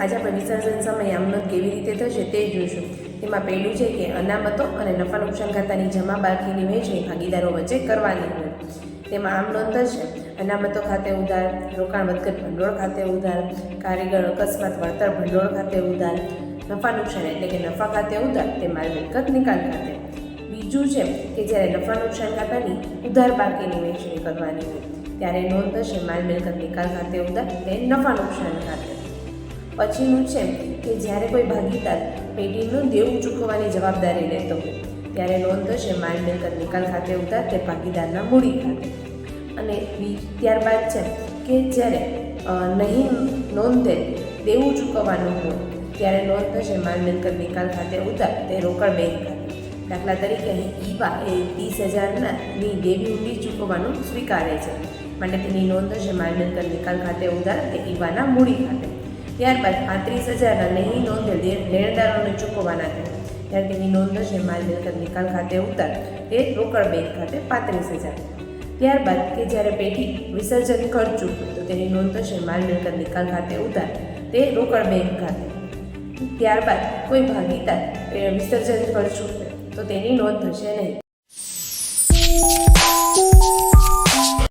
આજે આપણે વિસર્જન સમયે આમનોંધ કેવી રીતે થશે તે જોઈશું. તેમાં પહેલું છે કે અનામતો અને નફા નુકસાન ખાતાની જમા બાકીની વહેંચણી ભાગીદારો વચ્ચે કરવાની હોય. તેમાં આમ નોંધ થશે અનામતો ખાતે ઉધાર, રોકાણ વધઘટ, ભંડોળ ખાતે ઉધાર, કારીગર અકસ્માત, વળતર, ભંડોળ ખાતે ઉધાર, નફા નુકસાન એટલે કે નફા ખાતે ઉધાર તે માલ મિલકત નિકાલ ખાતે. બીજું છે કે જ્યારે નફા નુકસાન ખાતાની ઉધાર બાકીની વહેંચણી કરવાની હોય. ત્યારે નોંધ થશે માલ મિલકત નિકાલ ખાતે ઉધાર તે નફા નુકસાન ખાતે. પછીનું છે કે જ્યારે કોઈ ભાગીદાર પેઢીનું દેવું ચૂકવવાની જવાબદારી લેતો હોય ત્યારે નોંધ થશે માલ મિલકત નિકાલ ખાતે ઉધાર તે ભાગીદારના મૂડી ખાતે. અને ત્યારબાદ છે કે જ્યારે નહીં નોંધે દેવું ચૂકવવાનું હોય, ત્યારે નોંધ થશે માલ મિલકત નિકાલ ખાતે ઉધાર તે રોકડ બેંક ખાતે. દાખલા તરીકે અહીં ઈવા એ ત્રીસ હજારના દેવી ઊંડી ચૂકવવાનું સ્વીકારે છે. માટે તેની નોંધ છે માલ નિકાલ ખાતે ઉધાર તે ઈવાના મૂડી ખાતે. ત્યારબાદ પાંત્રીસ હજારના નહીં નોંધેલ દે- લેણદારોને ચૂકવવાના છે. ત્યારે તેની નોંધ છે માલ નિકાલ ખાતે ઉધાર તે રોકડ બેંક ખાતે પાંત્રીસ હજાર. ત્યારબાદ કે જ્યારે પેઢી વિસર્જન ખર્ચ તો તેની નોંધ છે માલ નિકાલ ખાતે ઉધાર તે રોકડ બેંક ખાતે. ત્યારબાદ કોઈ ભાગીદાર વિસર્જન કરશું તો તેની નોંધ થશે નહીં.